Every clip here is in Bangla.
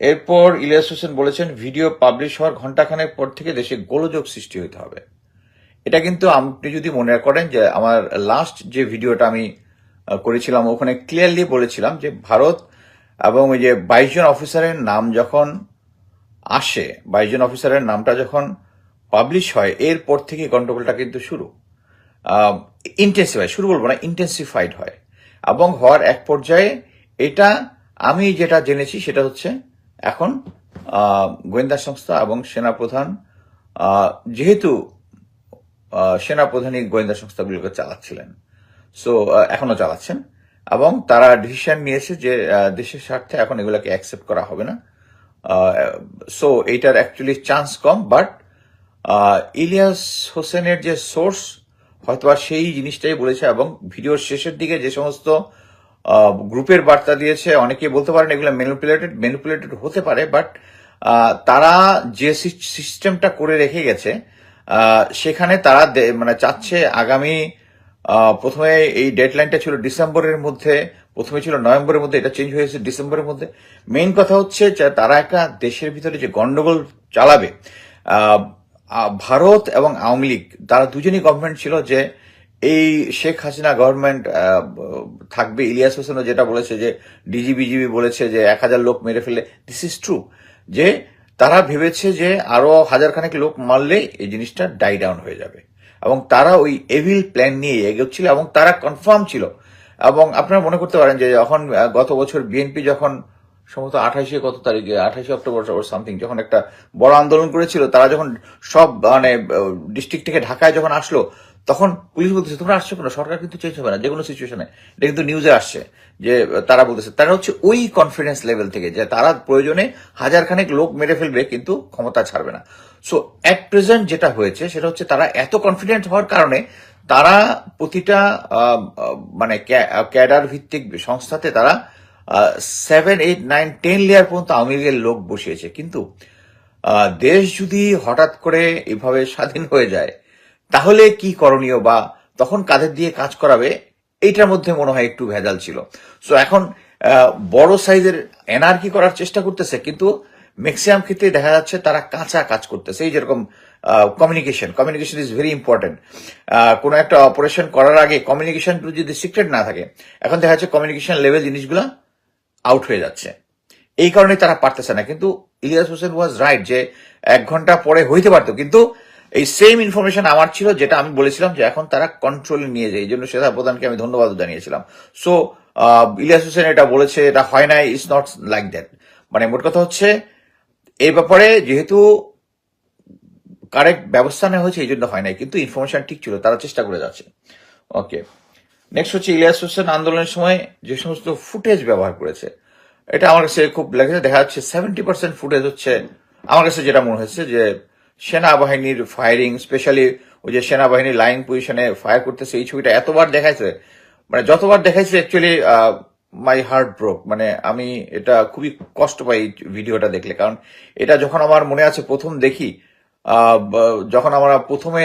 এরপর ইলিয়াস হোসেন বলেছেন, ভিডিও পাবলিশ হওয়ার ঘন্টাখানেক পর থেকে দেশে গোলযোগ সৃষ্টি হতে হবে। এটা কিন্তু আপনি যদি মনে করেন যে, আমার লাস্ট যে ভিডিওটা আমি করেছিলাম, ওখানে ক্লিয়ারলি বলেছিলাম যে, ভারত এবং ওই যে বাইশ জন অফিসারের নাম যখন আসে, বাইশ জন অফিসারের নামটা যখন পাবলিশ হয়, এরপর থেকে গন্ডগোলটা কিন্তু শুরু। ইন্টেন্সিফাই শুরু বলব না ইন্টেন্সিফাইড হয়। এবং হওয়ার এক পর্যায়ে এটা আমি যেটা জেনেছি সেটা হচ্ছে এখন গোয়েন্দা সংস্থা এবং সেনাপ্রধান যেহেতু সেনাপ্রধানই গোয়েন্দা সংস্থাগুলোকে চালাচ্ছিলেন, সো এখনও চালাচ্ছেন, এবং তারা ডিসিশন নিয়েছে যে দেশের স্বার্থে এখন এগুলোকে অ্যাকসেপ্ট করা হবে না। সো, এইটার অ্যাকচুয়ালি চান্স কম বাট ইলিয়াস হোসেনের যে সোর্স হয়তোবা সেই জিনিসটাই বলেছে এবং ভিডিওর শেষের দিকে যে সমস্ত গ্রুপের বার্তা দিয়েছে অনেকে বলতে পারেন এগুলো ম্যানিপুলেটেড ম্যানিপুলেটেড হতে পারে বাট তারা যে সিস্টেমটা করে রেখে গেছে সেখানে তারা মানে চাচ্ছে আগামী প্রথমে এই ডেডলাইনটা ছিল ডিসেম্বরের মধ্যে, প্রথমে ছিল নভেম্বরের মধ্যে, এটা চেঞ্জ হয়েছে ডিসেম্বরের মধ্যে। মেইন কথা হচ্ছে যে তারা একটা দেশের ভিতরে যে গন্ডগোল চালাবে ভারত এবং আওয়ামী লীগ, তারা দুজনই গভর্নমেন্ট ছিল যে এই শেখ হাসিনা গভর্নমেন্ট থাকবে। ইলিয়াস হোসেনও যেটা বলেছে যে, ডিজি বিজিবি বলেছে যে, এক হাজার লোক মেরে ফেলে দিস ইজ ট্রু যে তারা ভেবেছে যে আরও হাজার খানেক লোক মারলে এই জিনিসটা ডাই ডাউন হয়ে যাবে। এবং তারা ওই এভিল প্ল্যান নিয়ে এগোচ্ছিল এবং তারা কনফার্ম ছিল। এবং আপনারা মনে করতে পারেন যে, যখন গত বছর বিএনপি যখন সম্ভবত আঠাশে, কত তারিখে, আঠাশে অক্টোবর সামথিং যখন একটা বড় আন্দোলন করেছিল, তারা যখন সব মানে ডিস্ট্রিক্ট থেকে ঢাকায় যখন আসলো তখন পুলিশ বলতেছে, তোমরা আসছো কেন? সরকার কিন্তু চেঞ্জ হবে না যে কোনো সিচুয়েশনে এটা কিন্তু নিউজে আসছে যে, তারা বলতেছে, তারা হচ্ছে ওই কনফিডেন্স লেভেল থেকে যে, তারা প্রয়োজনে হাজারখানেক লোক মেরে ফেলবে, কিন্তু ক্ষমতা ছাড়বে না। সো অ্যাট প্রেজেন্ট যেটা হয়েছে, সেটা হচ্ছে তারা এত কনফিডেন্ট হওয়ার কারণে তারা প্রতিটা মানে ক্যাডার ভিত্তিক সংস্থাতে তারা seven eight nine ten layer পর্যন্ত আওয়ামী লীগের লোক বসিয়েছে। কিন্তু দেশ যদি হঠাৎ করে এভাবে স্বাধীন হয়ে যায় তাহলে কি করণীয় বা তখন কাদের দিয়ে কাজ করাবে, এইটার মধ্যে মনে হয় একটু ভেজাল ছিল। সো এখন বড় সাইজের এনআরকি করার চেষ্টা করতেছে, কিন্তু ম্যাক্সিমাম ক্ষেত্রে দেখা যাচ্ছে তারা কাঁচা কাজ করতেছে। এই যেরকম communication communication is very important কোনো একটা অপারেশন করার আগে কমিউনিকেশন যদি সিক্রেট না থাকে, এখন দেখা যাচ্ছে কমিউনিকেশন লেভেল জিনিসগুলো আউট হয়ে যাচ্ছে। এই কারণে তারা পারতেছে না। কিন্তু ইলিয়াস হোসেন ওয়াজ রাইট যে এক ঘণ্টা পরে হইতে পারতো, কিন্তু এই সেম ইনফরমেশন আমার ছিল, যেটা আমি বলেছিলাম যে এখন তারা কন্ট্রোলে নিয়ে যায়। এই জন্য শ্বেতা প্রধানকে আমি ধন্যবাদ জানিয়েছিলাম। সো ইলিয়াস হোসেন এটা বলেছে, এটা হয় না ইটস নট লাইক দ্যাট মানে মোট কথা হচ্ছে, এই ব্যাপারে যেহেতু কারেক্ট ব্যবস্থা নেওয়া হয়েছে, এই জন্য হয় নাই। কিন্তু ইনফরমেশন ঠিক ছিল, তারা চেষ্টা করে যাচ্ছে। ওকে নেক্সট হচ্ছে ইলিয়াস হোসেন আন্দোলনের সময় যে সমস্ত ফুটেজ ব্যবহার করেছে। এটা আমার কাছে খুব লেগেছে, দেখা যাচ্ছে সেভেন্টি পার্সেন্ট ফুটেজ হচ্ছে, আমার কাছে যেটা মনে হয়েছে যে সেনাবাহিনীর ফায়ারিং স্পেশালি ওই যে সেনাবাহিনীর লাইন পজিশনে ফায়ার করতেছে, এই ছবিটা এতবার দেখাইছে মানে যতবার দেখাইছে অ্যাকচুয়ালি মাই হার্ট ব্রোক মানে আমি এটা খুবই কষ্ট পাই ভিডিওটা দেখলে, কারণ এটা যখন আমার মনে আছে প্রথম দেখি যখন আমরা প্রথমে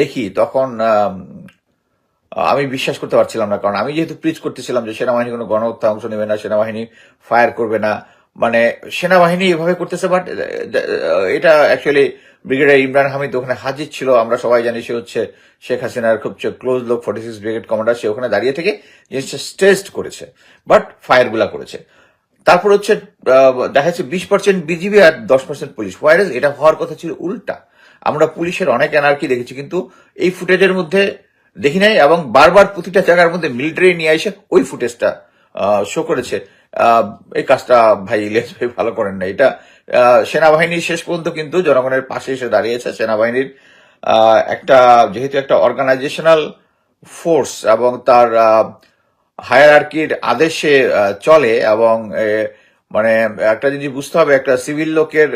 দেখি, তখন আমি বিশ্বাস করতে পারছিলাম না, কারণ আমি যেহেতু প্রিচ করতেছিলাম যে সেনাবাহিনী কোনো গণহত্যা অংশ নেবে না, সেনাবাহিনী ফায়ার করবে না মানে সেনাবাহিনী এভাবে করতেছে বাট এটা অ্যাকচুয়ালি ব্রিগেডিয়ার ইমরান হামিদ, ওখানে হাজির ছিল। আমরা সবাই জানি সে হচ্ছে শেখ হাসিনার খুব ক্লোজ লোক ফর্টি সিক্স ব্রিগেড কমান্ডার। সে ওখানে দাঁড়িয়ে থেকে জিনিসটা টেস্ট করেছে বাট ফায়ারগুলা করেছে। তারপর হচ্ছে দেখা যাচ্ছে বিশ পার্সেন্ট বিজিবি আর দশ পার্সেন্ট পুলিশ ওয়াইরাস এটা হওয়ার কথা ছিল উল্টা। আমরা পুলিশের অনেক এনার্কি দেখেছি, কিন্তু এই ফুটেজের মধ্যে দেখি নাই এবং বারবার প্রতিটা জায়গার মধ্যে মিলিটারি নিয়ে এসে ওই ফুটেজটা শো করেছে। এই কাজটা ভাই ইলিয়াস ভাই ভালো করেন না এটা সেনাবাহিনী শেষ পর্যন্ত কিন্তু জনগণের পাশে এসে দাঁড়িয়েছে। সেনাবাহিনীর একটা, যেহেতু একটা অর্গানাইজেশনাল ফোর্স এবং তার হায়ারার্কির আদেশে চলে এবং মানে একটা জিনিস বুঝতে হবে, একটা সিভিল লোকের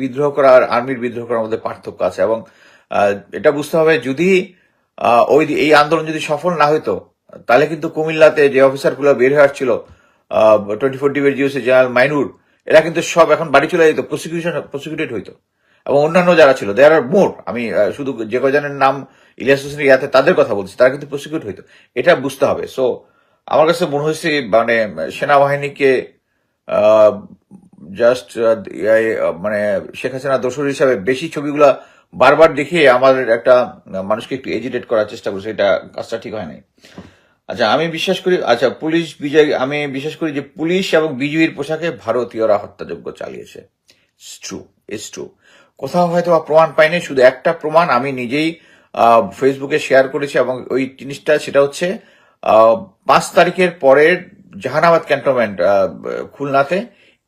বিদ্রোহ করা আর আর্মির বিদ্রোহ করার মধ্যে পার্থক্য আছে এবং এটা বুঝতে হবে যদি ওই এই আন্দোলন যদি সফল না হইতো, তাহলে কিন্তু কুমিল্লাতে যে অফিসারগুলো বের হয়ে আসছিল টোয়েন্টি ফোর ডিবের জিওসি জেনারেল মাইনুর এরা কিন্তু সব এখন বাড়ি চলে যেত প্রসিকিউশন প্রসিকিউটেড হইতো। এবং অন্যান্য যারা ছিল দেয়ার আর মোর আমি শুধু যে কজনের নাম ইলিয়াস হোসেনের ইয়াতে তাদের কথা বলছি, তারা কিন্তু প্রসিকিউট হইতো। এটা বুঝতে হবে। সো আমার কাছে মনে হয়েছে মানে সেনাবাহিনীকে জাস্ট মানে শেখ হাসিনা দোসর হিসাবে বেশি ছবিগুলা বারবার দেখিয়ে আমাদের একটা মানুষকে একটু এজিটেট করার চেষ্টা করছে, এটা কাজটা ঠিক হয় নাই। আচ্ছা আমি বিশ্বাস করি আচ্ছা পুলিশ বিজয়, আমি বিশ্বাস করি যে পুলিশ এবং বিজয়ীর পোশাকে ভারতীয়রা হত্যাযজ্ঞ চালিয়েছে। ট্রু ইস ট্রু কোথাও হয়তো প্রমাণ পাইনি, শুধু একটা প্রমাণ আমি নিজেই ফেসবুকে শেয়ার করেছি এবং ওই জিনিসটা সেটা হচ্ছে পাঁচ তারিখের পরের জাহানাবাদ ক্যান্টনমেন্ট খুলনাতে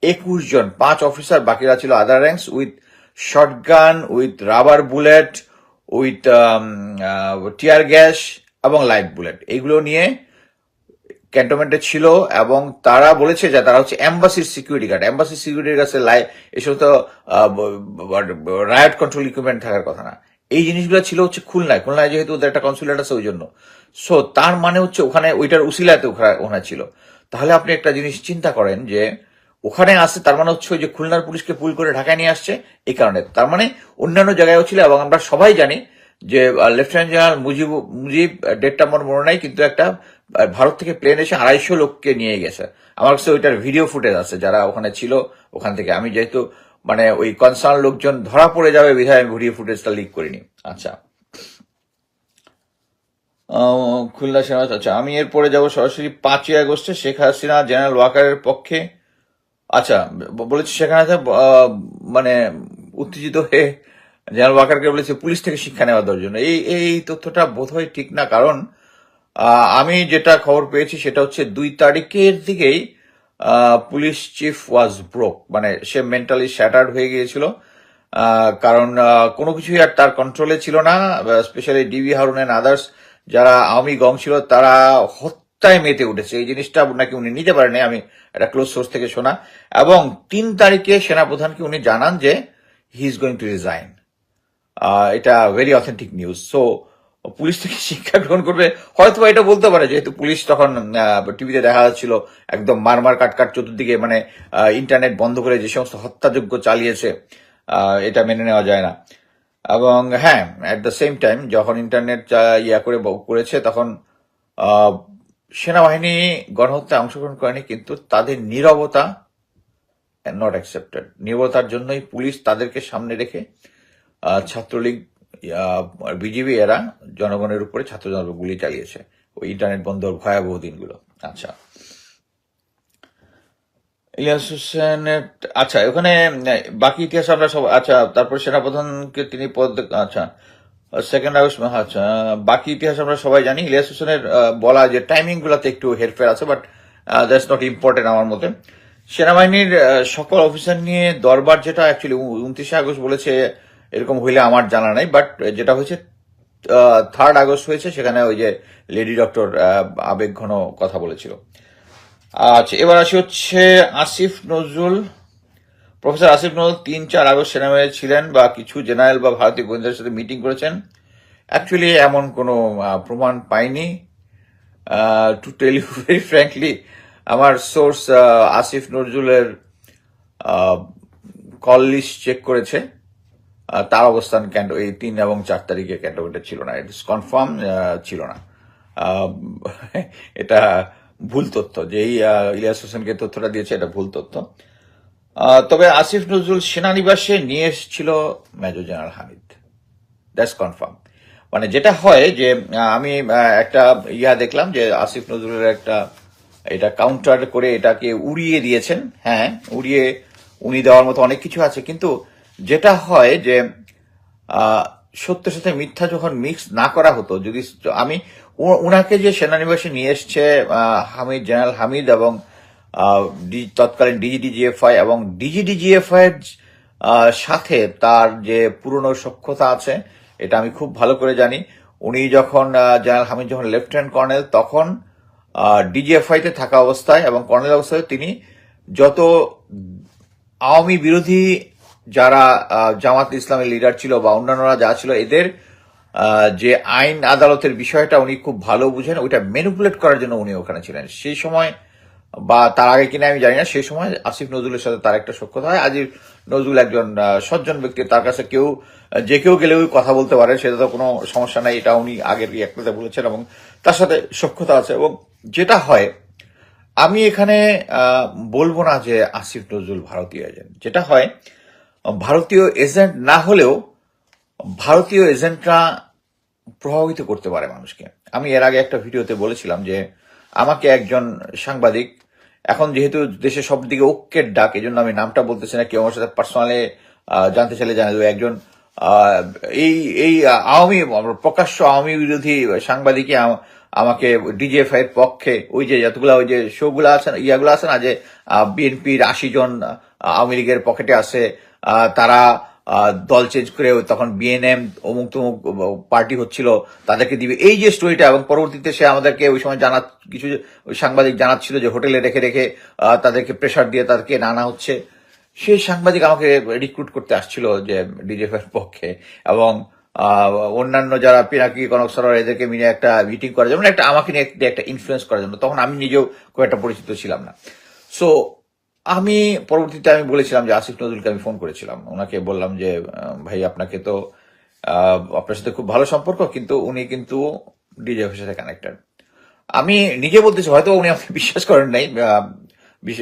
একুশ জন, পাঁচ অফিসার বাকিরা ছিল other ranks with shotgun with rubber bullet with tear gas এবং লাইট বুলেট। এইগুলো নিয়ে ক্যান্টনমেন্টে ছিল এবং তারা বলেছে যে তারা হচ্ছে এম্বাসির সিকিউরিটি গার্ড। এম্বাসির সিকিউরিটির কাছে এসব তো রায়ট কন্ট্রোল ইকুইপমেন্ট থাকার কথা না। এই জিনিসগুলো ছিল হচ্ছে খুলনায়। খুলনায় যেহেতু ওদের একটা কনসুলেট আছে ওই জন্য। সো তার মানে হচ্ছে ওখানে ওইটার উসিলাতে ওখানে ওখানে ছিল। তাহলে আপনি একটা জিনিস চিন্তা করেন যে ওখানে আসছে তার মানে হচ্ছে ওই যে খুলনার পুলিশকে পুল করে ঢাকায় নিয়ে আসছে, এই কারণে। তার মানে অন্যান্য জায়গায়ও ছিল এবং আমরা সবাই জানি যে লেফটেন্যান্ট জেনারেল মুজিব মুজিব ডেটটা আমার মনে নাই, কিন্তু একটা ভারত থেকে প্লেন এসে আড়াইশো লোককে নিয়ে গেছে। আমার কাছে ওইটার ভিডিও ফুটেজ আছে, যারা ওখানে ছিল ওখান থেকে। আমি যেহেতু মানে ওই কনসার্ন লোকজন ধরা পড়ে যাবে বিধায় আমি ভিডিও ফুটেজটা লিক করিনি। আচ্ছা। খুলনা সেনা আচ্ছা আমি এরপরে যাব সরাসরি পাঁচই আগস্টে। শেখ হাসিনা জেনারেল ওয়াকারের পক্ষে আচ্ছা বলেছি সেখানে মানে উত্তেজিত হয়ে জেনারেল ওয়াকারকে বলেছে, পুলিশ থেকে শিক্ষা নেওয়া জন্য এই এই তথ্যটা বোধহয় ঠিক না, কারণ আমি যেটা খবর পেয়েছি সেটা হচ্ছে দুই তারিখের দিকেই পুলিশ চিফ ওয়াজ ব্রোক মানে সে মেন্টালি শ্যাটার্ড হয়ে গিয়েছিল। কারণ কোনো কিছুই আর তার কন্ট্রোলে ছিল না specially DB Harun and others, যারা আওয়ামী গং ছিল, তারা হত্যায় মেতে উঠেছে। এই জিনিসটা নাকি উনি নিতে পারেনি আমি একটা ক্লোজ সোর্স থেকে শোনা। এবং তিন তারিখে সেনাপ্রধানকে উনি জানান যে he is going to resign. এটা very authentic news so police থেকে শিক্ষা গ্রহণ করবে। হয়তো এটা বলতে পারে, যেহেতু পুলিশ তখন টিভিতে দেখা যাচ্ছিল, একদম মারমার কাটকাট চতুর্দিকে মানে ইন্টারনেট বন্ধ করে যে সমস্ত হত্যাযোগ্য চালিয়েছে এটা মেনে নেওয়া যায় না। এবং হ্যাঁ অ্যাট দ্য সেম টাইম যখন ইন্টারনেট ইয়া করে করেছে, তখন সেনাবাহিনী গণহত্যায় অংশগ্রহণ করেনি, কিন্তু তাদের নীরবতা নট অ্যাকসেপ্টেড নীরবতার জন্যই পুলিশ তাদেরকে সামনে রেখে ছাত্রলীগ বিজেপি এরা জনগণের উপরে ছাত্র জনগণ গুলি চালিয়েছে। ওই ইন্টারনেট বন্ধর ভয়াবহ দিনগুলো। আচ্ছা। ইলিয়াস হোসেনের আচ্ছা ওখানে, বাকি ইতিহাস আমরা সব আচ্ছা তারপর সেনাপ্রধানকে তিনি পদ আচ্ছা সেকেন্ড আগস্ট আচ্ছা বাকি ইতিহাস আমরা সবাই জানি। ইলিয়াস হোসেনের বলা যে টাইমিং গুলাতে একটু হেরফের আছে বাট দ্যাটস নট ইম্পর্টেন্ট আমার মতে। সেনাবাহিনীর সকল অফিসার নিয়ে দরবার যেটা অ্যাকচুয়ালি উনত্রিশে আগস্ট বলেছে এরকম হইলে আমার জানা নাই বাট যেটা হয়েছে থার্ড আগস্ট হয়েছে, সেখানে ওই যে লেডি ডক্টর আবেগ ঘন কথা বলেছিল। আচ্ছা এবার আসি হচ্ছে আসিফ নজরুল। প্রফেসর আসিফ নজরুল তিন চার আগস্ট সেনাবাহিনী ছিলেন বা কিছু জেনারেল বা ভারতীয় গোয়েন্দার সাথে মিটিং করেছেন। অ্যাকচুয়ালি এমন কোনো প্রমাণ পাইনি। To tell you very frankly আমার সোর্স আসিফ নজরুলের কল লিস্ট চেক করেছে। তার অবস্থান ক্যান্ট এই তিন এবং চার তারিখে ক্যান্টনমেন্টে ছিল না? ইটস কনফার্ম ছিল না। এটা ভুল তথ্য, যে এই ইলিয়াস হোসেনকে তথ্যটা দিয়েছে, এটা ভুল তথ্য। তবে আসিফ নজরুল সেনানিবাসে নিয়ে এসেছিল major general Hamid. That's confirm মানে যেটা হয় যে আমি একটা ইয়া দেখলাম যে আসিফ নজরুলের একটা, এটা কাউন্টার করে এটাকে উড়িয়ে দিয়েছেন। হ্যাঁ উড়িয়ে উনি দেওয়ার মতো অনেক কিছু আছে, কিন্তু যেটা হয় যে সত্যের সাথে মিথ্যা যখন মিক্স না করা হতো, যদি আমি ওনাকে যে সেনানিবাসে নিয়ে এসছে হামিদ, জেনারেল হামিদ এবং তৎকালীন ডিজিডিজিএফআই এবং ডিজিডিজিএফআই এর সাথে তার যে পুরনো সক্ষতা আছে, এটা আমি খুব ভালো করে জানি। উনি যখন জেনারেল হামিদ যখন লেফটেন্যান্ট কর্নেল তখন ডিজিএফআই তে থাকা অবস্থায় এবং কর্নেল অবস্থায় তিনি যত আওয়ামী বিরোধী যারা জামাত ইসলামের লিডার ছিল বা অন্যান্যরা যা ছিল, এদের যে আইন আদালতের বিষয়টা উনি খুব ভালো বুঝেন, ওইটা ম্যানিপুলেট করার জন্য উনি ওখানে ছিলেন। সেই সময়, বা তার আগে কিনা আমি জানি না, সেই সময় আসিফ নজরুলের সাথে তার একটা সক্ষতা হয়। আজিফ নজরুল একজন সজ্জন ব্যক্তি, তার কাছে কেউ, যে কেউ গেলেও কথা বলতে পারে, সেটা তো কোনো সমস্যা নাই, এটা উনি আগের একটাতে বলেছেন এবং তার সাথে সক্ষতা আছে এবং যেটা হয়, আমি এখানে বলব না যে আসিফ নজরুল ভারতীয় এজেন্ট। যেটা হয় ভারতীয় এজেন্ট না হলেও ভারতীয় এজেন্টরা প্রভাবিত করতে পারে মানুষকে। আমি এর আগে একটা ভিডিওতে বলেছিলাম যে আমাকে একজন সাংবাদিক, এখন যেহেতু দেশে সব দিকে ঐক্যের ডাক এই জন্য আমি নামটা বলতেছি না, কেউ আমার সাথে পার্সোনালি জানতে চাইলে জানা যাবে একজন এই এই আওয়ামী প্রকাশ্য আওয়ামী বিরোধী সাংবাদিকই আমাকে ডিজিএফআই এর পক্ষে ওই যে যতগুলা ওই যে শোগুলো আছে ইয়াগুলো আছে না যে বিএনপির আশি জন আওয়ামী লীগের পকেটে আছে তারা দল চেঞ্জ করে তখন বিএনএম অমুক তমুক পার্টি হচ্ছিল, তাদেরকে দিবে। এই যে স্টোরিটা এবং পরবর্তীতে সে আমাদেরকে ওই সময় জানা কিছু সাংবাদিক জানাচ্ছিল যে হোটেলে রেখে রেখে তাদেরকে প্রেশার দিয়ে তাদেরকে নানা হচ্ছে। সেই সাংবাদিক আমাকে রিক্রুট করতে আসছিল যে ডিজেফ এর পক্ষে, এবং অন্যান্য যারা পিনাকি কনক সরোয়ার এদেরকে মিলে একটা মিটিং করার জন্য, একটা আমাকে নিয়ে একটা- একটা ইনফ্লুয়েন্স করার জন্য। তখন আমি নিজেও খুব একটা পরিচিত ছিলাম না। সো আমি পরবর্তীতে আমি বলেছিলাম যে আসিফ নজরুলকে আমি ফোন করেছিলাম। ওনাকে বললাম যে ভাই, আপনাকে তো আপনার সাথে খুব ভালো সম্পর্ক, কিন্তু উনি কিন্তু ডিজেফের সাথে কানেক্টেড আমি নিজে বলতেছি হয়তো উনি আমাকে বিশ্বাস করেন নাই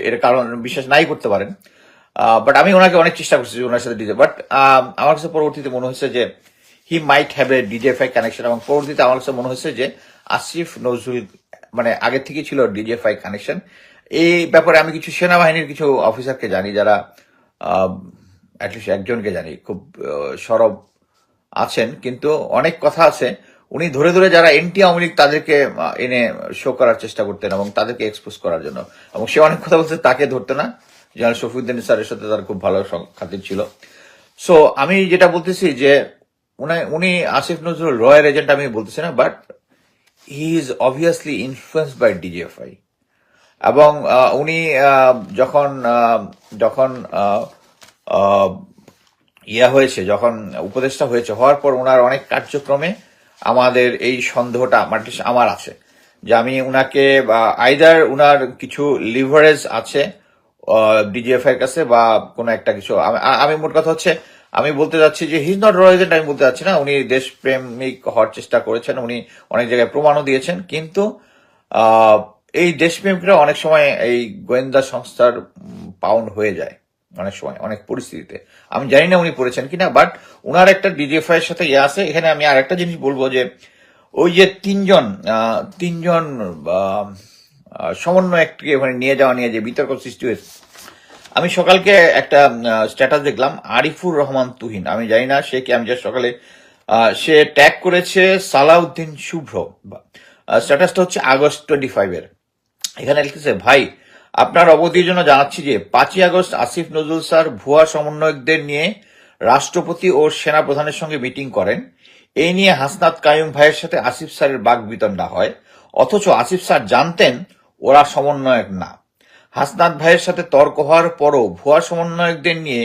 এর কারণ বিশ্বাস নাই করতে পারেন। বাট আমি ওনাকে অনেক চেষ্টা করছি ওনার সাথে ডিজে বাট আমার কাছে পরবর্তীতে মনে হচ্ছে যে he might have A ডিজেফাই connection এবং পরবর্তীতে আমার কাছে মনে হচ্ছে যে, আসিফ নজরুল মানে আগে থেকে ছিল ডিজেফাই কানেকশন এই ব্যাপারে আমি কিছু সেনাবাহিনীর কিছু অফিসারকে জানি যারা অ্যাটলিস্ট একজনকে জানি, খুব সরব আছেন। কিন্তু অনেক কথা আছে। উনি ধরে ধরে যারা এনটি আওয়ামী লীগ তাদেরকে এনে শো করার চেষ্টা করতেন এবং তাদেরকে এক্সপোজ করার জন্য। এবং সে অনেক কথা বলতে তাকে ধরতে না। জেনারেল শফিউদ্দিন স্যারের সাথে তার খুব ভালো খাতির ছিল। সো আমি যেটা বলতেছি যে, উনি আসিফ নজরুল রয়ের এজেন্ট আমি বলতেছি না but he is obviously influence by DGFI এবং উনি যখন যখন ইয়া হয়েছে, যখন উপদেষ্টা হয়েছে, হওয়ার পর ওনার অনেক কার্যক্রমে আমাদের এই সন্দেহটা আমার আমার আছে। যে আমি উনাকে আইদার উনার কিছু লিভারেজ আছে ডিজিএফ এর কাছে বা কোনো একটা কিছু আমি- মোট কথা হচ্ছে, আমি বলতে যাচ্ছি যে হিজ নট রয়েজেন্ট আমি বলতে যাচ্ছি না, উনি দেশপ্রেমিক হওয়ার চেষ্টা করেছেন, উনি অনেক জায়গায় প্রমাণও দিয়েছেন, কিন্তু এই দেশপ্রেমিকরা অনেক সময় এই গোয়েন্দা সংস্থার পাউন্ড হয়ে যায় অনেক সময় অনেক পরিস্থিতিতে। আমি জানি না উনি পড়েছেন কিনা বাট উনার একটা ডিজিএফআই এর সাথে ইয়ে আছে। এখানে আমি আরেকটা জিনিস বলব যে ওই যে তিনজন তিনজন আহ, সমন্বয়ককে ওখানে নিয়ে যাওয়া নিয়ে যে বিতর্ক সৃষ্টি হয়েছে। আমি সকালকে একটা স্ট্যাটাস দেখলাম আরিফুর রহমান তুহিন। আমি জানি না সে কি আমি যা সকালে সে ট্যাগ করেছে সালাউদ্দিন শুভ্র। স্ট্যাটাসটা হচ্ছে আগস্ট টোয়েন্টি ফাইভের এখানে লিখেছে, ভাই, আপনার অবধির জন্য জানাচ্ছি যে, পাঁচই আগস্ট আসিফ নজরুল স্যার ভুয়া সমন্বয়কদের নিয়ে রাষ্ট্রপতি ও সেনা প্রধানের সঙ্গে মিটিং করেন। এই নিয়ে হাসনাত কায়ুম ভাইয়ের সাথে আসিফ স্যারের বাক বিতণ্ডা হয়। অথচ আসিফ স্যার জানতেন ওরা সমন্বয়ক না। হাসনাত ভাইয়ের সাথে তর্ক হওয়ার পরও ভুয়া সমন্বয়কদের নিয়ে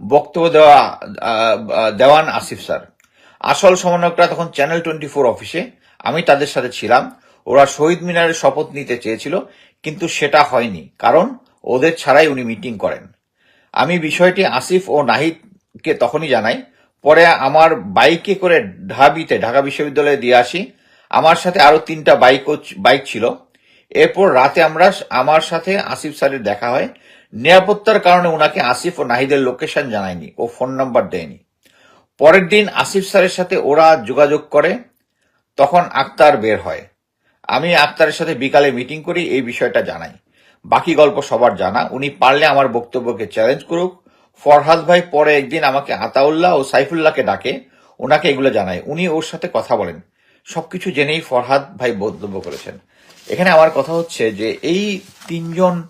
বক্তব্য দেওয়া দেওয়ান আসিফ স্যার। আসল সমন্বয়করা তখন চ্যানেল টোয়েন্টি ফোর অফিসে। আমি তাদের সাথে ছিলাম। ওরা শহীদ মিনারের শপথ নিতে চেয়েছিল, কিন্তু সেটা হয়নি, কারণ ওদের ছাড়াই উনি মিটিং করেন। আমি বিষয়টি আসিফ ও নাহিদকে তখনই জানাই, পরে আমার বাইকে করে ঢাবিতে, ঢাকা বিশ্ববিদ্যালয়ে দিয়ে আসি। আমার সাথে আরও তিনটা বাইক বাইক ছিল। এরপর রাতে আমরা আমার সাথে আসিফ স্যারের দেখা হয়। নিরাপত্তার কারণে ওনাকে আসিফ ও নাহিদের লোকেশন জানায়নি ও ফোন নাম্বার দেয়নি। পরের দিন আসিফ স্যারের সাথে ওরা যোগাযোগ করে, তখন আক্তার বের হয়। আমি আক্তারের সাথে বিকালে মিটিং করি, এই বিষয়টা জানাই। বাকি গল্প সবার জানা। উনি পারলে আমার বক্তব্যকে চ্যালেঞ্জ করুক। ফরহাদ ভাই পরে একদিন আমাকে আতাউল্লাহ ও সাইফুল্লাহকে ডাকে। ওনাকে এগুলো জানায় উনি ওর সাথে কথা বলেন। সবকিছু জেনেই ফরহাদ ভাই বক্তব্য করেছেন। এখানে আমার কথা হচ্ছে যে এই তিনজন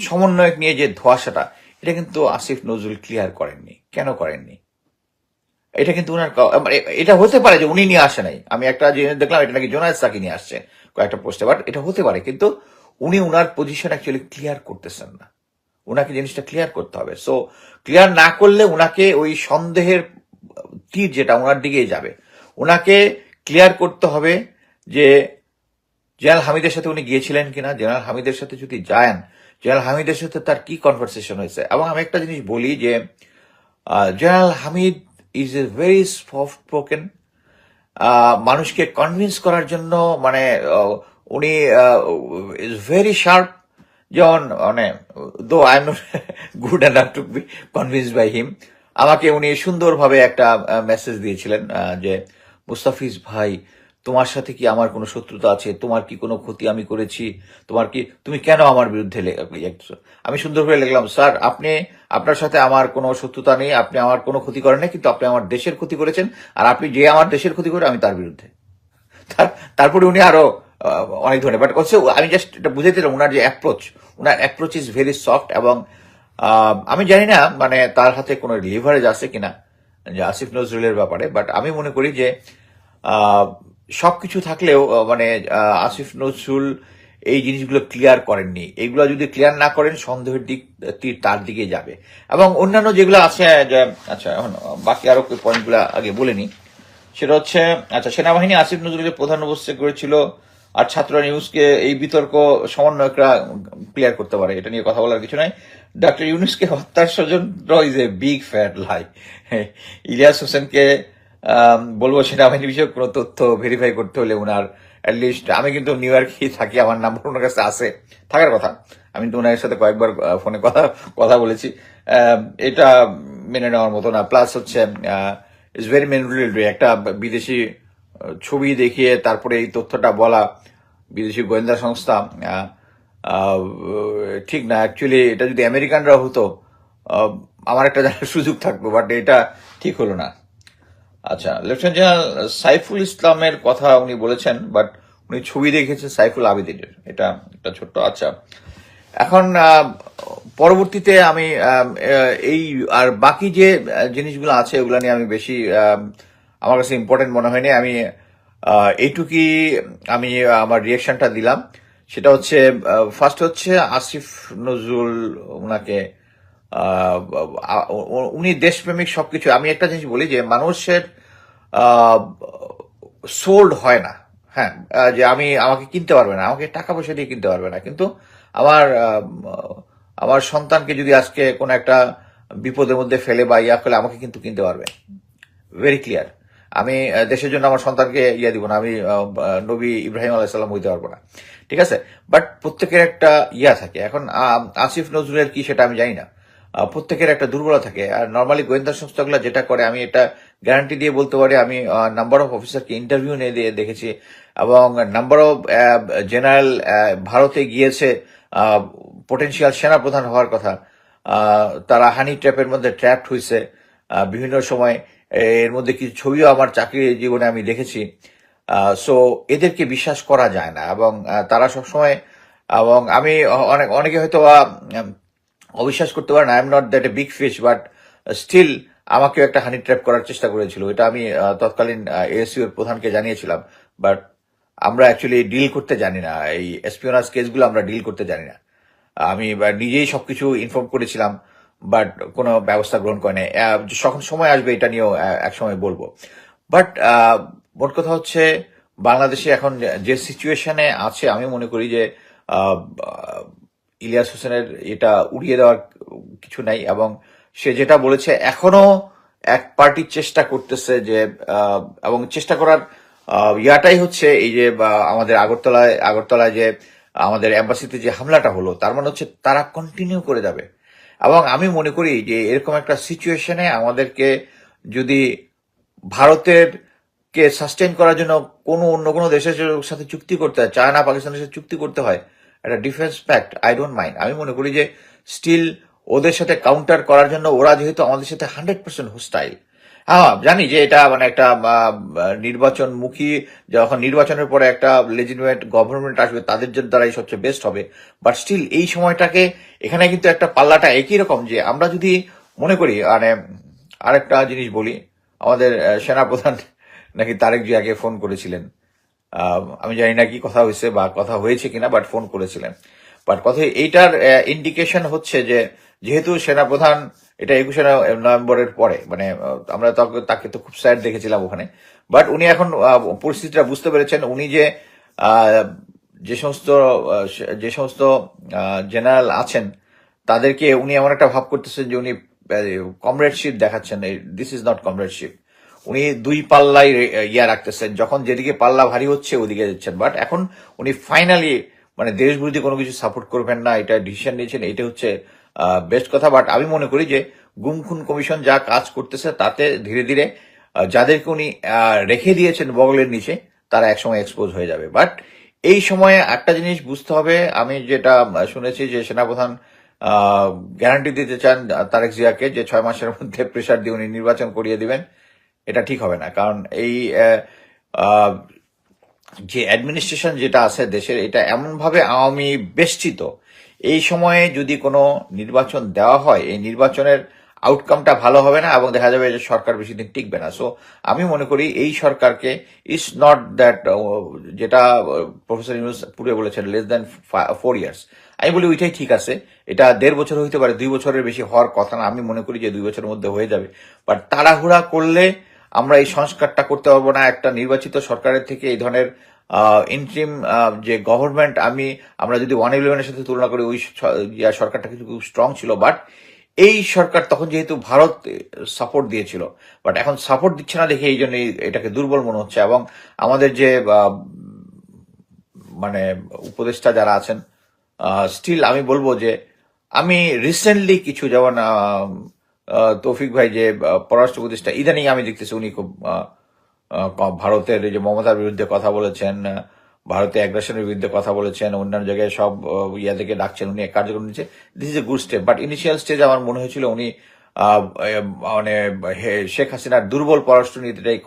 সমন্বয়ক নিয়ে যে ধোয়াশাটা, এটা কিন্তু আসিফ নজরুল ক্লিয়ার করেননি। কেন করেননি? এটা কিন্তু উনার মানে এটা হতে পারে যে উনি নিয়ে আসে নাই। আমি একটা জিনিস দেখলাম, এটা নাকি জোনায়েদ সাকি নিয়ে আসছে কয়েকটা পোস্টে বাট এটা হতে পারে, কিন্তু উনি উনার পজিশন অ্যাকচুয়ালি ক্লিয়ার করতেছেন না। উনাকে জিনিসটা ক্লিয়ার করতে হবে। সো ক্লিয়ার না করলে উনাকে ওই সন্দেহের তীর যেটা ওনার দিকেই যাবে। উনাকে ক্লিয়ার করতে হবে যে জেনারেল হামিদের সাথে উনি গিয়েছিলেন কিনা, জেনারেল হামিদের সাথে যদি যান, জেনারেল হামিদের সাথে তার কি কনভারসেশন হয়েছে? এবং আমি একটা জিনিস বলি যে general Hamid is a very soft spoken মানুষকে কনভিন্স করার জন্য মানে উনি ইজ ভেরি শার্প যেমন মানে though I am good and to be convince by him আমাকে উনি সুন্দরভাবে একটা মেসেজ দিয়েছিলেন যে, মুস্তাফিজ ভাই তোমার সাথে কি আমার কোনো শত্রুতা আছে? তোমার কি কোনো ক্ষতি আমি করেছি? তোমার কি, তুমি কেন আমার বিরুদ্ধে আমি সুন্দর করে লিখলাম, স্যার, আপনি, আপনার সাথে আমার কোনো শত্রুতা নেই, আপনি আমার কোনো ক্ষতি করেন নাই, কিন্তু আপনি আমার দেশের ক্ষতি করেছেন, আর আপনি যে আমার দেশের ক্ষতি করে আমি তার বিরুদ্ধে। তারপরে উনি আরও অনেক ধরনের বাট হচ্ছে আমি জাস্ট এটা বুঝে দিলাম ওনার যে অ্যাপ্রোচ ওনার অ্যাপ্রোচ ইজ ভেরি সফট এবং আমি জানি না মানে তার হাতে কোনো লিভারেজ আছে কিনা, যে আসিফ নজরুলের ব্যাপারে বাট আমি মনে করি যে আহ, সবকিছু থাকলেও মানে আসিফ নজরুল এই জিনিসগুলো ক্লিয়ার করেননি। এগুলো যদি ক্লিয়ার না করেন সন্দেহের দিক তীর দিকে যাবে। এবং অন্যান্য যেগুলো আছে আচ্ছা এখন বাকি আরও পয়েন্টগুলো আগে বলে নিই। সেটা হচ্ছে আচ্ছা সেনাবাহিনী আসিফ নজরুলকে প্রধান উপস্থিত করেছিল আর ছাত্র নিউজকে এই বিতর্ক সমন্বয়করা ক্লিয়ার করতে পারে। এটা নিয়ে কথা বলার কিছু নাই। ডক্টর ইউনুসকে হত্যার স্বজনরা is a big fat lie Ilias হোসেনকে বলব সেনাবাহিনী বিষয়ক কোনো তথ্য ভেরিফাই করতে হলে ওনার অ্যাটলিস্ট আমি কিন্তু নিউ ইয়র্কেই থাকি, আমার নাম্বার ওনার কাছে আছে। থাকার কথা, আমি তো ওনার সাথে কয়েকবার ফোনে কথা কথা বলেছি। এটা মেনে নেওয়ার মতো না। প্লাস হচ্ছে ইটস ভেরি মেনুরেটরি একটা বিদেশি ছবি দেখিয়ে তারপরে এই তথ্যটা বলা বিদেশি গোয়েন্দা সংস্থা ঠিক না। অ্যাকচুয়ালি এটা যদি আমেরিকানরা হতো আমার একটা সুযোগ থাকতো বাট এটা ঠিক হলো না। আচ্ছা লেফটেন্যান্ট জেনারেল সাইফুল ইসলামের কথা উনি বলেছেন বাট উনি ছবি দেখেছেন সাইফুল আবেদিনের। এটা একটা ছোট্ট আচ্ছা। এখন পরবর্তীতে আমি এই আর বাকি যে জিনিসগুলো আছে ওগুলো নিয়ে আমি বেশি আমার কাছে ইম্পর্টেন্ট মনে হয়নি। আমি আহ, এইটুকুই আমি আমার রিয়েকশনটা দিলাম। সেটা হচ্ছে ফার্স্ট হচ্ছে আসিফ নজরুল ওনাকে উনি দেশপ্রেমিক সবকিছু। আমি একটা জিনিস বলি যে, মানুষের সোল্ড হয় না। হ্যাঁ যে আমি আমাকে কিনতে পারবে না, আমাকে টাকা পয়সা দিয়ে কিনতে পারবে না। কিন্তু আমার আমার সন্তানকে যদি আজকে কোনো একটা বিপদের মধ্যে ফেলে বা ইয়া ফেলে, আমাকে কিন্তু কিনতে পারবে। ভেরি ক্লিয়ার আমি দেশের জন্য আমার সন্তানকে ইয়া দিব না। আমি নবী ইব্রাহিম আলাইসাল্লাম হইতে পারব না। ঠিক আছে? বাট প্রত্যেকের একটা ইয়া থাকে। এখন আসিফ নজরুলের কি সেটা আমি জানি না। প্রত্যেকের একটা দুর্বলতা থাকে। আর নর্মালি গোয়েন্দা সংস্থাগুলো যেটা করে, আমি এটা গ্যারান্টি দিয়ে বলতে পারি, আমি নাম্বার অফ অফিসারকে ইন্টারভিউ নিয়ে দিয়ে দেখেছি এবং নাম্বার অফ জেনারেল ভারতে গিয়েছে পটেনশিয়াল সেনাপ্রধান হওয়ার কথা। তারা হানি ট্র্যাপের মধ্যে ট্র্যাপড হয়েছে বিভিন্ন সময় এর মধ্যে কিছু ছবিও আমার চাকরি জীবনে আমি দেখেছি। সো এদেরকে বিশ্বাস করা যায় না এবং তারা সবসময়, এবং আমি অনেক, অনেকে হয়তো অবিশ্বাস করতে পারেন I am not that a big fish but still আমাকেও একটা হানি ট্র্যাপ করার চেষ্টা করেছিল। এটা আমি তৎকালীন এএসইউ এর প্রধানকে জানিয়েছিলাম বাট আমরা অ্যাকচুয়ালি ডিল করতে জানি না। এই এসপিওনাস কেসগুলো আমরা ডিল করতে জানি না। আমি বা নিজেই সবকিছু ইনফর্ম করেছিলাম বাট কোনো ব্যবস্থা গ্রহণ করে নাই আহ, যখন সময় আসবে এটা নিয়েও এক সময় বলব। বাট মোট কথা হচ্ছে বাংলাদেশে এখন যে সিচুয়েশনে আছে আমি মনে করি যে ইলিয়াস হোসেনের এটা উড়িয়ে দেওয়ার কিছু নাই এবং সে যেটা বলেছে, এখনও এক পার্টি চেষ্টা করতেছে যে এবং চেষ্টা করার ইয়াটাই হচ্ছে এই যে আমাদের আগরতলায় আগরতলায় যে, আমাদের এম্বাসিতে যে হামলাটা হলো, তার মানে হচ্ছে তারা কন্টিনিউ করে যাবে। এবং আমি মনে করি যে, এরকম একটা সিচুয়েশনে আমাদেরকে যদি ভারতের কে সাস্টেন করার জন্য কোনো অন্য কোনো দেশের সাথে চুক্তি করতে হয়, চায়না, পাকিস্তানের সাথে চুক্তি করতে হয় একটা defence pact I don't mind আমি মনে করি যে স্টিল ওদের সাথে কাউন্টার করার জন্য ওরা যেহেতু আমাদের সাথে হান্ড্রেড পার্সেন্ট হোস্টাইল হ্যাঁ জানি যে এটা মানে একটা নির্বাচন মুখী যখন নির্বাচনের পরে একটা লেজিটিমেট গভর্নমেন্ট আসবে, তাদের জন্য দ্বারাই সবচেয়ে বেস্ট হবে। বাট স্টিল এই সময়টাকে এখানে কিন্তু একটা পাল্লাটা একই রকম যে আমরা যদি মনে করি মানে আরেকটা জিনিস বলি, আমাদের সেনাপ্রধান নাকি তারেক জিয়াকে ফোন করেছিলেন। আমি জানি না কি কথা হয়েছে বা কথা হয়েছে কিনা বাট ফোন করেছিলেন। বাট কথা এইটার ইন্ডিকেশন হচ্ছে যে যেহেতু সেনাপ্রধান এটা একুশে নভেম্বরের পরে মানে আমরা তাকে- তো খুব স্যাড দেখেছিলাম ওখানে। বাট উনি এখন পরিস্থিতিটা বুঝতে পেরেছেন। উনি যে যে সমস্ত যে সমস্ত জেনারেল আছেন, তাদেরকে উনি এমন একটা ভাব করতেছেন যে উনি কমরেডশিপ দেখাচ্ছেন। দিস ইজ নট কমরেডশিপ উনি দুই পাল্লাই ইয়া রাখতেছেন। যখন যেদিকে পাল্লা ভারী হচ্ছে, ওদিকে যাচ্ছেন। বাট এখন উনি ফাইনালি মানে দেশ বিরোধী কোনো কিছু সাপোর্ট করবেন না, এটা ডিসিশন নিয়েছেন, এটা হচ্ছে বেস্ট কথা। বাট আমি মনে করি যে, গুম খুন কমিশন যা কাজ করতেছে, তাতে ধীরে ধীরে যাদেরকে উনি রেখে দিয়েছেন বগলের নিচে, তারা একসময় এক্সপোজ হয়ে যাবে। বাট এই সময়ে একটা জিনিস বুঝতে হবে। আমি যেটা শুনেছি যে সেনাপ্রধান গ্যারান্টি দিতে চান তারেক জিয়াকে যে ছয় মাসের মধ্যে প্রেশার দিয়ে উনি নির্বাচন করিয়ে দিবেন। এটা ঠিক হবে না। কারণ এই যে অ্যাডমিনিস্ট্রেশন যেটা আছে দেশের, এটা এমনভাবে আওয়ামী বেষ্টিত, এই সময়ে যদি কোনো নির্বাচন দেওয়া হয়, এই নির্বাচনের আউটকামটা ভালো হবে না এবং দেখা যাবে যে সরকার বেশি দিন টিকবে না। সো আমি মনে করি এই সরকারকে ইস নট দ্যাট যেটা প্রফেসর ইউনুস পুরে বলেছেন লেস দ্যান ফোর ইয়ার্স আমি বলি ওইটাই ঠিক আছে। এটা দেড় বছর হইতে পারে, দুই বছরের বেশি হওয়ার কথা না। আমি মনে করি যে দুই বছরের মধ্যে হয়ে যাবে। বাট তাড়াহুড়া করলে আমরা এই সংস্কারটা করতে পারব না। একটা নির্বাচিত সরকারের থেকে এই ধরনের ইন্ট্রিম যে গভর্নমেন্ট আমি, আমরা যদি ওয়ান ইলেভেনের সাথে তুলনা করি, ওই সরকারটা কিন্তু খুব স্ট্রং ছিল। বাট এই সরকার তখন যেহেতু ভারত সাপোর্ট দিয়েছিল। বাট এখন সাপোর্ট দিচ্ছে না দেখে এই জন্য এটাকে দুর্বল মনে হচ্ছে। এবং আমাদের যে মানে উপদেষ্টা যারা আছেন স্টিল আমি বলব যে, আমি রিসেন্টলি কিছু যেমন তৌফিক ভাই যে পররাষ্ট্র উপদেষ্টা ইদানিং আমি দেখতেছি উনি খুব ভারতের যে মমতার বিরুদ্ধে কথা বলেছেন ভারতে অ্যাগ্রেশনের বিরুদ্ধে কথা বলেছেন, অন্যান্য জায়গায় সব ইয়া থেকে ডাকছেন উনি, এক কার্যক্রম নিচ্ছে। This is a good step but initial stage আমার মনে হয়েছিল উনি মানে শেখ হাসিনার দুর্বল পররাষ্ট্র নীতিটাই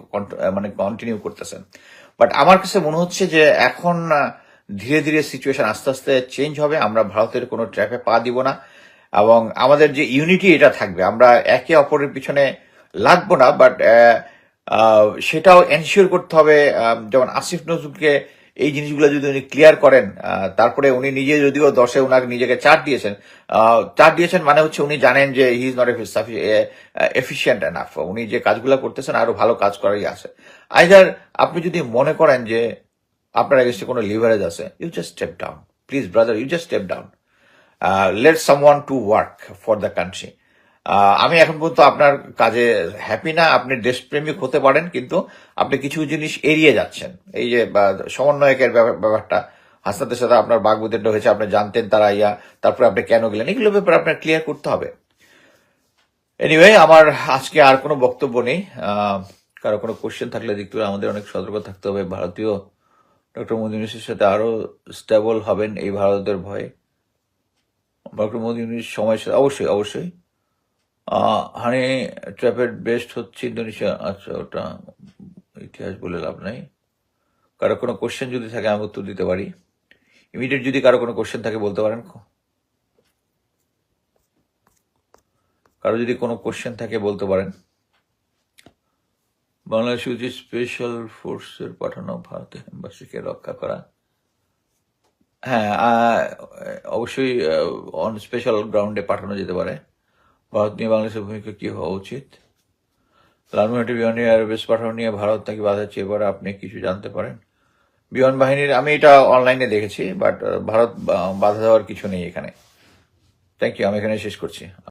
মানে কন্টিনিউ করতেছেন। বাট আমার কাছে মনে হচ্ছে যে এখন ধীরে ধীরে সিচুয়েশন আস্তে আস্তে চেঞ্জ হবে, আমরা ভারতের কোনো ট্র্যাপে পা দিব না। এবং আমাদের যে ইউনিটি এটা থাকবে আমরা একে অপরের পিছনে লাগবো না বাট সেটাও এনশিওর করতে হবে আহ, যেমন আসিফ নজরুলকে এই জিনিসগুলো যদি উনি ক্লিয়ার করেন আহ, তারপরে উনি নিজে যদিও দশে ওনাকে নিজেকে চার দিয়েছেন চার দিয়েছেন মানে হচ্ছে উনি জানেন যে he is not efficient enough উনি যে কাজগুলো করতেছেন আরও ভালো কাজ করারই আছে। আইদার আপনি যদি মনে করেন যে আপনার এগেস্টে কোনো লিভারেজ আছে you just step down please brother you just step down let someone to work for the country আমি এখন পর্যন্ত আপনার কাজে হ্যাপি না, আপনি দেশপ্রেমিক হতে পারেন, কিন্তু আপনি কিছু জিনিস এড়িয়ে যাচ্ছেন। এই যে সমন্বয়কের ব্যাপার- ব্যাপারটা, হাসনাতের সাথে আপনার বাগবিতণ্ডা হয়েছে, আপনি জানতেন তারা ইয়া, তারপরে আপনি কেন গেলেন, এগুলো ব্যাপারে আপনার ক্লিয়ার করতে হবে। এনিওয়ে আমার আজকে আর কোনো বক্তব্য নেই। কারও কোনো কোশ্চেন থাকলে দেখতে হবে আমাদের অনেক সতর্ক থাকতে হবে। ভারতীয় ডক্টর মোদী সাথে আরও স্টেবল হবেন এই ভারতের ভয়ে। ডক্টর মোদী ইউনুস সময়ের সাথে, অবশ্যই অবশ্যই। হানি ট্র্যাপের বেস্ট হচ্ছে ইন্দোনেশিয়া। আচ্ছা ওটা ইতিহাস বলে লাভ নাই। কারও কোনো কোশ্চেন যদি থাকে, আমি উত্তর দিতে পারি। ইমিডিয়েট যদি কারও কোনো কোশ্চেন থাকে, বলতে পারেন। কারও যদি কোনো কোশ্চেন থাকে, বলতে পারেন। বাংলাদেশ উচিত স্পেশাল ফোর্সের পাঠানো ভারতের এম্বাসিকে রক্ষা করা। হ্যাঁ অবশ্যই অন স্পেশাল গ্রাউন্ডে পাঠানো যেতে পারে। ভারত নিয়ে বাংলাদেশের ভূমিকা কি হওয়া উচিত? লালমোহনটি বিমান এয়ারবেস পাঠানো নিয়ে ভারত নাকি বাধা চেয়ে পড়ে, আপনি কিছু জানতে পারেন? বিমান বাহিনীর, আমি এটা অনলাইনে দেখেছি বাট ভারত বাধা দেওয়ার কিছু নেই এখানে। থ্যাংক ইউ আমি এখানে শেষ করছি।